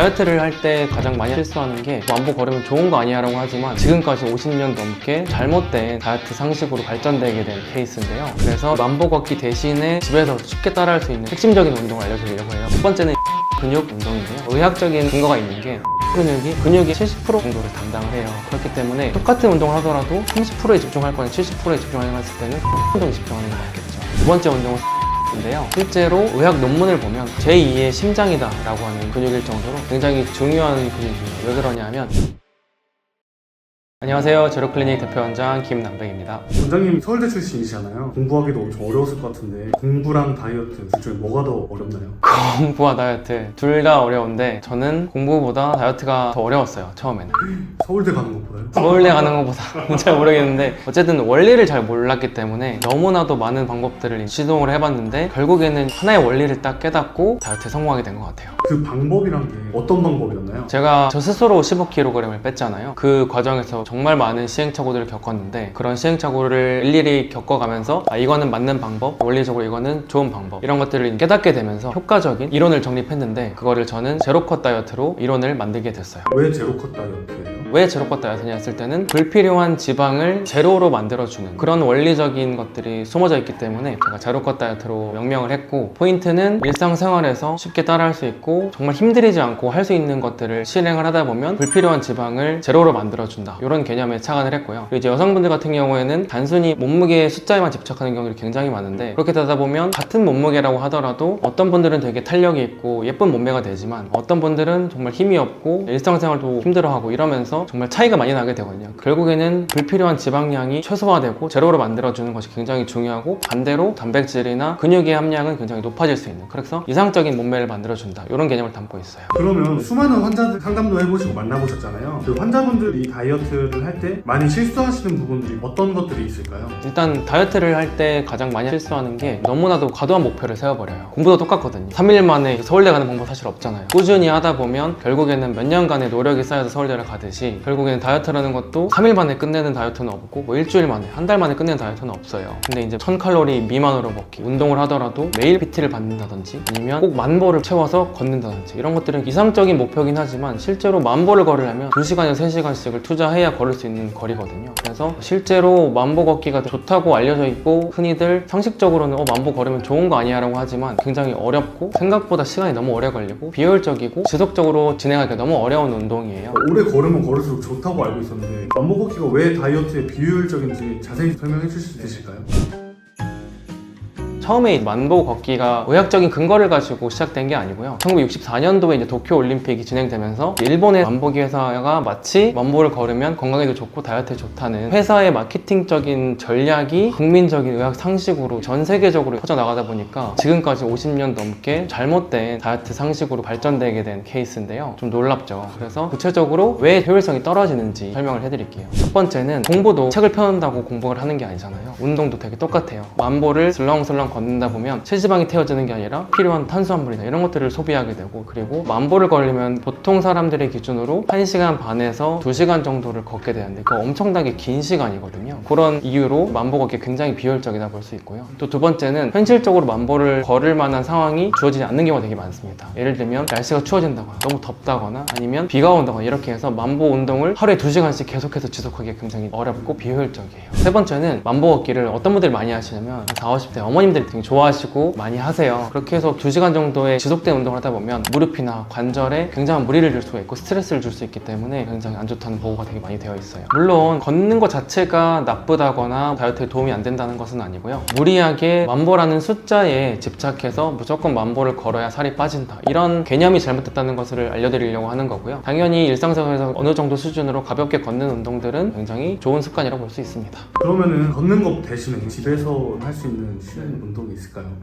다이어트를 할 때 가장 많이 실수하는 게 완보 걸으면 좋은 거 아니야 라고 하지만 지금까지 50년 넘게 잘못된 다이어트 상식으로 발전되게 된 케이스인데요. 그래서 완보 걷기 대신에 집에서 쉽게 따라할 수 있는 핵심적인 운동을 알려드리려고 해요. 첫 번째는 근육 운동인데요. 의학적인 근거가 있는 게 근육이 근육이 70% 정도를 담당을 해요. 그렇기 때문에 똑같은 운동을 하더라도 30%에 집중할 거니 70%에 집중하려고 했을 때는 운동에 집중하는 게 맞겠죠. 두 번째 운동은 인데요. 실제로 의학 논문을 보면 제2의 심장이다 라고 하는 근육일 정도로 굉장히 중요한 근육이에요. 왜 그러냐면 안녕하세요. 제로클리닉 대표원장 김남백입니다. 원장님 서울대 출신이시잖아요. 공부하기도 엄청 어려웠을 것 같은데 공부랑 다이어트 둘 중에 뭐가 더 어렵나요? 공부와 다이어트 둘 다 어려운데 저는 공부보다 다이어트가 더 어려웠어요. 처음에는. 서울대 가는 것보다요? 서울대 가는 것보다 잘 모르겠는데 어쨌든 원리를 잘 몰랐기 때문에 너무나도 많은 방법들을 시도를 해봤는데 결국에는 하나의 원리를 딱 깨닫고 다이어트에 성공하게 된 것 같아요. 그 방법이란 게 어떤 방법이었나요? 제가 저 스스로 15kg을 뺐잖아요. 그 과정에서 정말 많은 시행착오들을 겪었는데 그런 시행착오를 일일이 겪어가면서 아, 이거는 맞는 방법, 원리적으로 이거는 좋은 방법 이런 것들을 깨닫게 되면서 효과적인 이론을 정립했는데 그거를 저는 제로컷 다이어트로 이론을 만들게 됐어요. 왜 제로컷 다이어트예요? 왜 제로컷 다이어트냐 했을 때는 불필요한 지방을 제로로 만들어주는 그런 원리적인 것들이 숨어져 있기 때문에 제가 제로컷 다이어트로 명명을 했고 포인트는 일상생활에서 쉽게 따라할 수 있고 정말 힘들이지 않고 할 수 있는 것들을 실행을 하다 보면 불필요한 지방을 제로로 만들어준다. 이런 개념에 착안을 했고요. 그리고 이제 여성분들 같은 경우에는 단순히 몸무게의 숫자에만 집착하는 경우들이 굉장히 많은데 그렇게 되다 보면 같은 몸무게라고 하더라도 어떤 분들은 되게 탄력이 있고 예쁜 몸매가 되지만 어떤 분들은 정말 힘이 없고 일상생활도 힘들어하고 이러면서 정말 차이가 많이 나게 되거든요. 결국에는 불필요한 지방량이 최소화되고 제로로 만들어주는 것이 굉장히 중요하고 반대로 단백질이나 근육의 함량은 굉장히 높아질 수 있는 그래서 이상적인 몸매를 만들어준다 이런 개념을 담고 있어요. 그러면 수많은 환자들 상담도 해보시고 만나보셨잖아요. 그 환자분들이 다이어트를 할 때 많이 실수하시는 부분들이 어떤 것들이 있을까요? 일단 다이어트를 할 때 가장 많이 실수하는 게 너무나도 과도한 목표를 세워버려요. 공부도 똑같거든요. 3일 만에 서울대 가는 방법 사실 없잖아요. 꾸준히 하다 보면 결국에는 몇 년간의 노력이 쌓여서 서울대를 가듯이 결국에는 다이어트라는 것도 3일 만에 끝내는 다이어트는 없고 뭐 일주일 만에 한 달 만에 끝내는 다이어트는 없어요. 근데 이제 1000칼로리 미만으로 먹기, 운동을 하더라도 매일 PT를 받는다든지 아니면 꼭 만보를 채워서 걷는다든지 이런 것들은 이상적인 목표긴 하지만 실제로 만보를 걸으려면 2시간에서 3시간씩을 투자해야 걸을 수 있는 거리거든요. 그래서 실제로 만보 걷기가 좋다고 알려져 있고 흔히들 상식적으로는 어 만보 걸으면 좋은 거 아니야 라고 하지만 굉장히 어렵고 생각보다 시간이 너무 오래 걸리고 비효율적이고 지속적으로 진행하기가 너무 어려운 운동이에요. 오래 걸으면 걸을 수록 좋다고 알고 있었는데 걷기가 왜 다이어트에 비효율적인지 자세히 설명해 주실 수 있으실까요? 처음에 이 만보 걷기가 의학적인 근거를 가지고 시작된 게 아니고요. 1964년도에 이제 도쿄 올림픽이 진행되면서 일본의 만보기 회사가 마치 만보를 걸으면 건강에도 좋고 다이어트에 좋다는 회사의 마케팅적인 전략이 국민적인 의학 상식으로 전 세계적으로 퍼져나가다 보니까 지금까지 50년 넘게 잘못된 다이어트 상식으로 발전되게 된 케이스인데요. 좀 놀랍죠. 그래서 구체적으로 왜 효율성이 떨어지는지 설명을 해드릴게요. 첫 번째는 공부도 책을 펴놓는다고 공부를 하는 게 아니잖아요. 운동도 되게 똑같아요. 만보를 슬렁슬렁 걷 는다 보면 체지방이 태워지는 게 아니라 필요한 탄수화물이나 이런 것들을 소비하게 되고 그리고 만보를 걸리면 보통 사람들의 기준으로 1시간 반에서 2시간 정도를 걷게 되는데 그거 엄청나게 긴 시간이거든요. 그런 이유로 만보 걷기 굉장히 비효율적이다 볼 수 있고요. 또 두 번째는 현실적으로 만보를 걸을 만한 상황이 주어지지 않는 경우가 되게 많습니다. 예를 들면 날씨가 추워진다거나 너무 덥다거나 아니면 비가 온다거나 이렇게 해서 만보 운동을 하루에 2시간씩 계속해서 지속하기 굉장히 어렵고 비효율적이에요. 세 번째는 만보 걷기를 어떤 분들이 많이 하시냐면 40, 50대 어머님들이 되게 좋아하시고 많이 하세요. 그렇게 해서 2시간 정도의 지속된 운동을 하다 보면 무릎이나 관절에 굉장한 무리를 줄 수가 있고 스트레스를 줄 수 있기 때문에 굉장히 안 좋다는 보고가 되게 많이 되어 있어요. 물론 걷는 것 자체가 나쁘다거나 다이어트에 도움이 안 된다는 것은 아니고요. 무리하게 만보라는 숫자에 집착해서 무조건 만보를 걸어야 살이 빠진다. 이런 개념이 잘못됐다는 것을 알려드리려고 하는 거고요. 당연히 일상생활에서 어느 정도 수준으로 가볍게 걷는 운동들은 굉장히 좋은 습관이라고 볼 수 있습니다. 그러면은 걷는 것 대신에 집에서 할 수 있는 쉬운 운동 이 있을까요?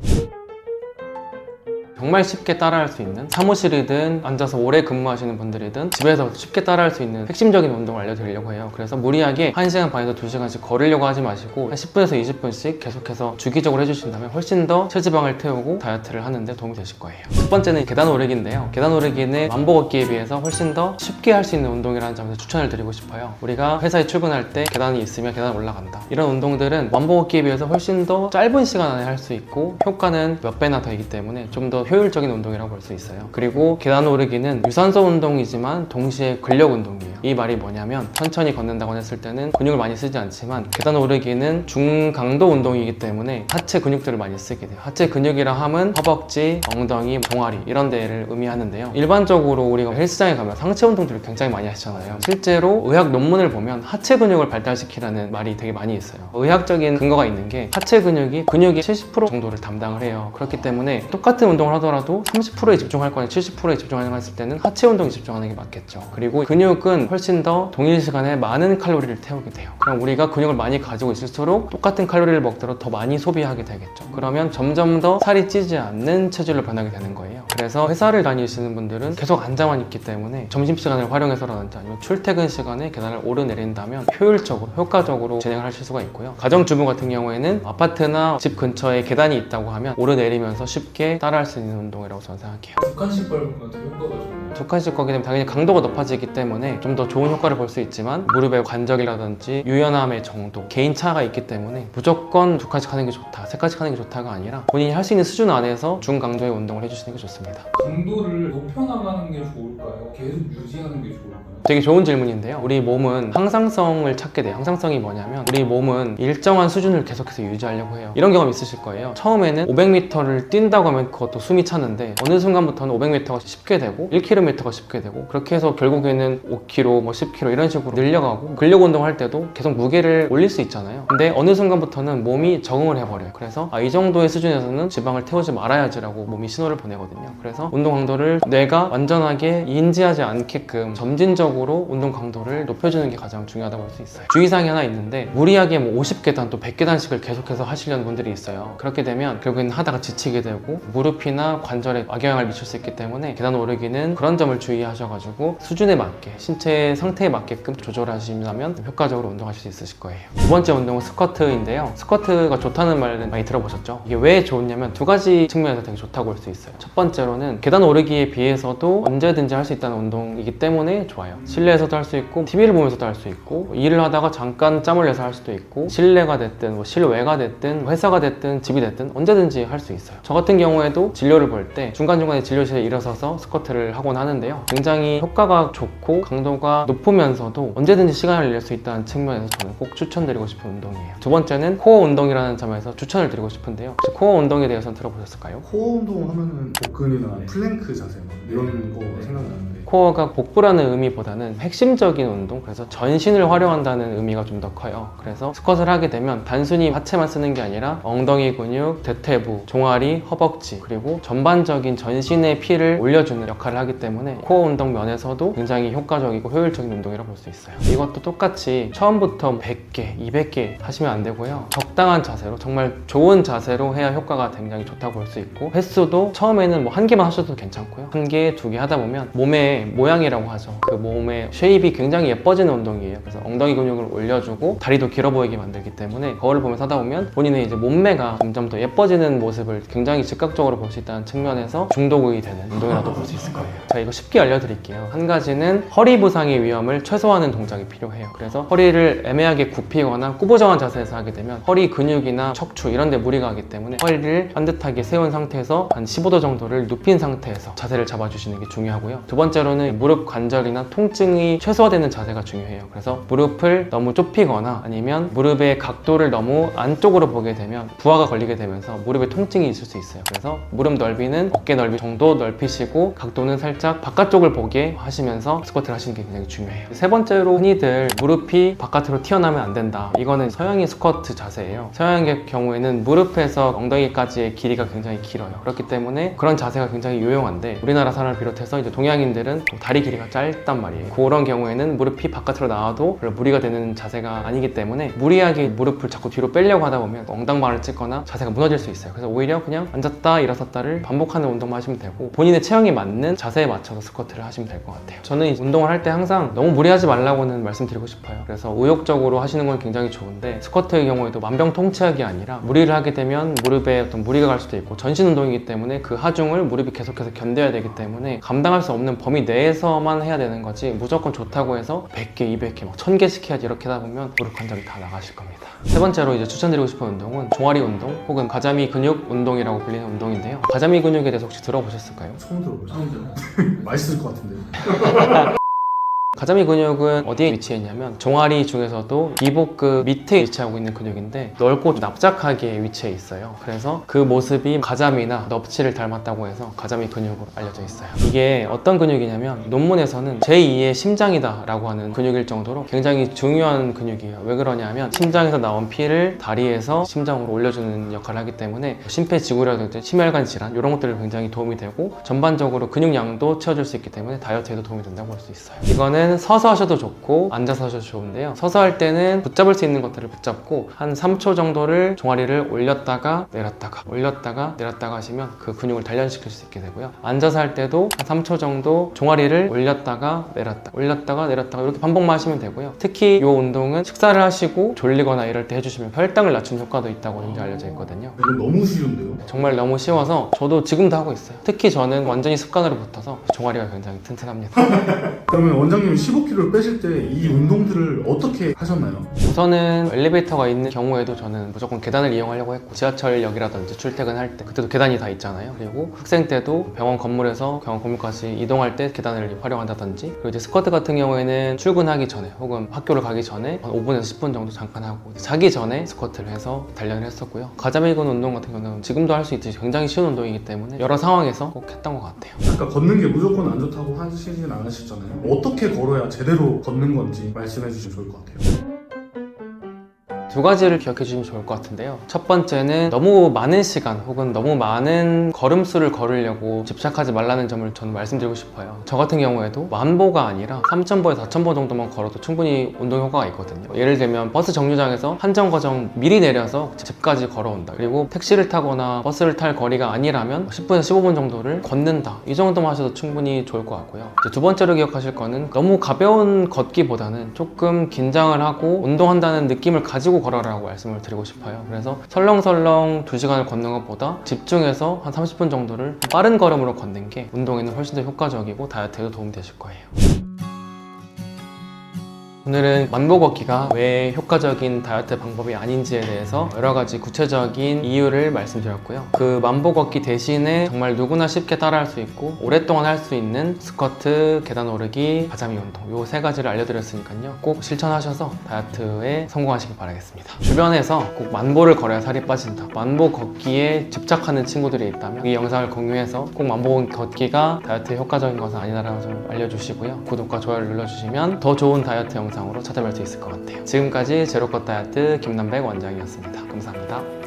정말 쉽게 따라할 수 있는 사무실이든 앉아서 오래 근무하시는 분들이든 집에서 쉽게 따라할 수 있는 핵심적인 운동을 알려드리려고 해요. 그래서 무리하게 1시간 반에서 2시간씩 걸으려고 하지 마시고 한 10분에서 20분씩 계속해서 주기적으로 해주신다면 훨씬 더 체지방을 태우고 다이어트를 하는데 도움이 되실 거예요. 첫 번째는 계단 오르기인데요. 계단 오르기는 만보 걷기에 비해서 훨씬 더 쉽게 할 수 있는 운동이라는 점에서 추천을 드리고 싶어요. 우리가 회사에 출근할 때 계단이 있으면 계단 올라간다. 이런 운동들은 만보 걷기에 비해서 훨씬 더 짧은 시간 안에 할 수 있고 효과는 몇 배나 더이기 때문에 좀더 효율적인 운동이라고 볼 수 있어요. 그리고 계단 오르기는 유산소 운동이지만 동시에 근력 운동이에요. 이 말이 뭐냐면 천천히 걷는다고 했을 때는 근육을 많이 쓰지 않지만 계단 오르기는 중강도 운동이기 때문에 하체 근육들을 많이 쓰게 돼요. 하체 근육이라 함은 허벅지, 엉덩이, 종아리 이런 데를 의미하는데요. 일반적으로 우리가 헬스장에 가면 상체 운동들을 굉장히 많이 하시잖아요. 실제로 의학 논문을 보면 하체 근육을 발달시키라는 말이 되게 많이 있어요. 의학적인 근거가 있는 게 하체 근육이 근육의 70% 정도를 담당을 해요. 그렇기 때문에 똑같은 운동을 하더라도 30%에 집중할 거냐 70%에 집중하는 거 했을 때는 하체 운동에 집중하는 게 맞겠죠. 그리고 근육은 훨씬 더 동일 시간에 많은 칼로리를 태우게 돼요. 그럼 우리가 근육을 많이 가지고 있을수록 똑같은 칼로리를 먹더라도 더 많이 소비하게 되겠죠. 그러면 점점 더 살이 찌지 않는 체질로 변하게 되는 거예요. 그래서 회사를 다니시는 분들은 계속 앉아만 있기 때문에 점심시간을 활용해서라든지 아니면 출퇴근 시간에 계단을 오르내린다면 효율적으로, 효과적으로 진행을 하실 수가 있고요. 가정주부 같은 경우에는 아파트나 집 근처에 계단이 있다고 하면 오르내리면서 쉽게 따라할 수 있는 운동이라고 저는 생각해요. 두 칸씩 밟으면 되게 효과가. 두 칸씩 거기 되면 당연히 강도가 높아지기 때문에 좀 더 좋은 효과를 볼 수 있지만 무릎의 관절이라든지 유연함의 정도 개인 차가 있기 때문에 무조건 두 칸씩 하는 게 좋다 세 칸씩 하는 게 좋다가 아니라 본인이 할 수 있는 수준 안에서 중강도의 운동을 해주시는 게 좋습니다 강도를 높여 나가는 게 좋을까요? 계속 유지하는 게 좋을까요? 되게 좋은 질문인데요 우리 몸은 항상성을 찾게 돼요 항상성이 뭐냐면 우리 몸은 일정한 수준을 계속해서 유지하려고 해요 이런 경험 있으실 거예요 처음에는 500m를 뛴다고 하면 그것도 숨이 차는데 어느 순간부터는 500m가 쉽게 되고 1km가 쉽게 되고 그렇게 해서 결국에는 5km, 뭐 10km 이런 식으로 늘려가고 근력 운동할 때도 계속 무게를 올릴 수 있잖아요. 근데 어느 순간부터는 몸이 적응을 해버려요. 그래서 아, 이 정도의 수준에서는 지방을 태우지 말아야지라고 몸이 신호를 보내거든요. 그래서 운동 강도를 뇌가 완전하게 인지하지 않게끔 점진적으로 운동 강도를 높여주는 게 가장 중요하다고 볼 수 있어요. 주의사항이 하나 있는데 무리하게 뭐 50계단 또 100계단씩을 계속해서 하시려는 분들이 있어요. 그렇게 되면 결국에는 하다가 지치게 되고 무릎이나 관절에 악영향을 미칠 수 있기 때문에 계단 오르기는 그런 점을 주의하셔가지고 수준에 맞게 신체 상태에 맞게끔 조절하시면 효과적으로 운동하실 수 있으실 거예요. 두 번째 운동은 스쿼트인데요. 스쿼트가 좋다는 말은 많이 들어보셨죠? 이게 왜 좋냐면 두 가지 측면에서 되게 좋다고 볼수 있어요. 첫 번째로는 계단 오르기에 비해서도 언제든지 할 수 있다는 운동이기 때문에 좋아요. 실내에서도 할 수 있고 TV를 보면서도 할 수 있고 일을 하다가 잠깐 짬을 내서 할 수도 있고 실내가 됐든 뭐 실외가 됐든 회사가 됐든 집이 됐든 언제든지 할 수 있어요. 저 같은 경우에도 진료 를 볼 때 중간중간에 진료실에 일어서서 스쿼트를 하곤 하는데요. 굉장히 효과가 좋고 강도가 높으면서도 언제든지 시간을 낼 수 있다는 측면에서 저는 꼭 추천드리고 싶은 운동이에요. 두 번째는 코어 운동이라는 점에서 추천을 드리고 싶은데요. 혹시 코어 운동에 대해서는 들어보셨을까요? 코어 운동 하면은 복근이나 플랭크 자세 막 이런 거 생각나는데 코어가 복부라는 의미보다는 핵심적인 운동, 그래서 전신을 활용한다는 의미가 좀 더 커요. 그래서 스쿼트를 하게 되면 단순히 하체만 쓰는 게 아니라 엉덩이 근육, 대퇴부, 종아리, 허벅지, 그리고 전반적인 전신의 피를 올려주는 역할을 하기 때문에 코어 운동 면에서도 굉장히 효과적이고 효율적인 운동이라고 볼 수 있어요. 이것도 똑같이 처음부터 100개, 200개 하시면 안 되고요. 적당한 자세로, 정말 좋은 자세로 해야 효과가 굉장히 좋다고 볼 수 있고 횟수도 처음에는 뭐 한 개만 하셔도 괜찮고요. 한 개, 두 개 하다 보면 몸의 모양이라고 하죠. 그 몸의 쉐입이 굉장히 예뻐지는 운동이에요. 그래서 엉덩이 근육을 올려주고 다리도 길어 보이게 만들기 때문에 거울을 보면서 하다 보면 본인의 이제 몸매가 점점 더 예뻐지는 모습을 굉장히 즉각적으로 볼 수 있다는 측면에서 중독이 되는 운동이라도 볼 수 있을 거예요. 제가 이거 쉽게 알려드릴게요. 한 가지는 허리 부상의 위험을 최소화하는 동작이 필요해요. 그래서 허리를 애매하게 굽히거나 꾸부정한 자세에서 하게 되면 허리 근육이나 척추 이런 데 무리가 가기 때문에 허리를 반듯하게 세운 상태에서 한 15도 정도를 눕힌 상태에서 자세를 잡아주시는 게 중요하고요. 두 번째로 는 무릎 관절이나 통증이 최소화되는 자세가 중요해요. 그래서 무릎을 너무 좁히거나 아니면 무릎의 각도를 너무 안쪽으로 보게 되면 부하가 걸리게 되면서 무릎에 통증이 있을 수 있어요. 그래서 무릎 넓이는 어깨 넓이 정도 넓히시고 각도는 살짝 바깥쪽을 보게 하시면서 스쿼트를 하시는 게 굉장히 중요해요. 세 번째로 흔히들 무릎이 바깥으로 튀어나오면 안 된다. 이거는 서양의 스쿼트 자세예요. 서양의 경우에는 무릎에서 엉덩이까지의 길이가 굉장히 길어요. 그렇기 때문에 그런 자세가 굉장히 유용한데 우리나라 사람을 비롯해서 이제 동양인들은 또 다리 길이가 짧단 말이에요. 그런 경우에는 무릎이 바깥으로 나와도 별로 무리가 되는 자세가 아니기 때문에 무리하게 무릎을 자꾸 뒤로 빼려고 하다 보면 엉덩방아를 찍거나 자세가 무너질 수 있어요. 그래서 오히려 그냥 앉았다 일어섰다를 반복하는 운동만 하시면 되고 본인의 체형에 맞는 자세에 맞춰서 스쿼트를 하시면 될 것 같아요. 저는 이 운동을 할 때 항상 너무 무리하지 말라고는 말씀드리고 싶어요. 그래서 의욕적으로 하시는 건 굉장히 좋은데 스쿼트의 경우에도 만병통치약이 아니라 무리를 하게 되면 무릎에 어떤 무리가 갈 수도 있고 전신 운동이기 때문에 그 하중을 무릎이 계속해서 견뎌야 되기 때문에 감당할 수 없는 범위 내에서만 해야 되는 거지 무조건 좋다고 해서 100개, 200개, 막 1000개씩 해야지 이렇게 하다 보면 무릎 관절이 다 나가실 겁니다. 세 번째로 이제 추천드리고 싶은 운동은 종아리 운동 혹은 가자미 근육 운동이라고 불리는 운동인데요. 가자미 근육에 대해서 혹시 들어보셨을까요? 처음 들어보죠. 처음 들어. 맛있을 것 같은데. 가자미 근육은 어디에 위치해 있냐면 종아리 중에서도 기복근 밑에 위치하고 있는 근육인데 넓고 납작하게 위치해 있어요. 그래서 그 모습이 가자미나 넙치를 닮았다고 해서 가자미 근육으로 알려져 있어요. 이게 어떤 근육이냐면 논문에서는 제2의 심장이다 라고 하는 근육일 정도로 굉장히 중요한 근육이에요. 왜 그러냐면 심장에서 나온 피를 다리에서 심장으로 올려주는 역할을 하기 때문에 심폐지구라든지 심혈관 질환 이런 것들을 굉장히 도움이 되고 전반적으로 근육량도 채워줄 수 있기 때문에 다이어트에도 도움이 된다고 할수 있어요. 이거는 서서 하셔도 좋고 앉아서 하셔도 좋은데요. 서서 할 때는 붙잡을 수 있는 것들을 붙잡고 한 3초 정도를 종아리를 올렸다가 내렸다가 올렸다가 내렸다가 하시면 그 근육을 단련시킬 수 있게 되고요. 앉아서 할 때도 한 3초 정도 종아리를 올렸다가 내렸다 올렸다가 내렸다가 이렇게 반복만 하시면 되고요. 특히 이 운동은 식사를 하시고 졸리거나 이럴 때 해주시면 혈당을 낮추는 효과도 있다고 현재 알려져 있거든요. 이건 너무 쉬운데요. 정말 너무 쉬워서 저도 지금도 하고 있어요. 특히 저는 완전히 습관으로 붙어서 종아리가 굉장히 튼튼합니다. 그러면 원장님 15kg를 빼실 때 이 운동들을 어떻게 하셨나요? 우선은 엘리베이터가 있는 경우에도 저는 무조건 계단을 이용하려고 했고 지하철역이라든지 출퇴근할 때 그때도 계단이 다 있잖아요. 그리고 학생 때도 병원 건물에서 병원 건물까지 이동할 때 계단을 활용한다든지 그리고 이제 스쿼트 같은 경우에는 출근하기 전에 혹은 학교를 가기 전에 한 5분에서 10분 정도 잠깐 하고 자기 전에 스쿼트를 해서 단련을 했었고요. 가자미근 운동 같은 경우는 지금도 할 수 있듯이 굉장히 쉬운 운동이기 때문에 여러 상황에서 꼭 했던 것 같아요. 아까 걷는 게 무조건 안 좋다고 하시진 않으셨잖아요. 어떻게 걸어야 제대로 걷는 건지 말씀해 주시면 좋을 것 같아요. 두 가지를 기억해 주시면 좋을 것 같은데요. 첫 번째는 너무 많은 시간 혹은 너무 많은 걸음수를 걸으려고 집착하지 말라는 점을 저는 말씀드리고 싶어요. 저 같은 경우에도 만보가 아니라 3,000보에 4,000보 정도만 걸어도 충분히 운동 효과가 있거든요. 예를 들면 버스 정류장에서 한정 거정 미리 내려서 집까지 걸어온다. 그리고 택시를 타거나 버스를 탈 거리가 아니라면 10분에서 15분 정도를 걷는다. 이 정도만 하셔도 충분히 좋을 것 같고요. 두 번째로 기억하실 거는 너무 가벼운 걷기보다는 조금 긴장을 하고 운동한다는 느낌을 가지고 걸어라고 말씀을 드리고 싶어요. 그래서 설렁설렁 2시간을 걷는 것보다 집중해서 한 30분 정도를 빠른 걸음으로 걷는 게 운동에는 훨씬 더 효과적이고 다이어트에도 도움이 되실 거예요. 오늘은 만보 걷기가 왜 효과적인 다이어트 방법이 아닌지에 대해서 여러 가지 구체적인 이유를 말씀드렸고요. 그 만보 걷기 대신에 정말 누구나 쉽게 따라할 수 있고 오랫동안 할 수 있는 스쿼트, 계단 오르기, 가자미 운동 요 세 가지를 알려드렸으니까요. 꼭 실천하셔서 다이어트에 성공하시길 바라겠습니다. 주변에서 꼭 만보를 걸어야 살이 빠진다. 만보 걷기에 집착하는 친구들이 있다면 이 영상을 공유해서 꼭 만보 걷기가 다이어트에 효과적인 것은 아니다라고 좀 알려주시고요. 구독과 좋아요를 눌러주시면 더 좋은 다이어트 영상으로 찾아뵐 수 있을 것 같아요. 지금까지 제로컷 다이어트 김남백 원장이었습니다. 감사합니다.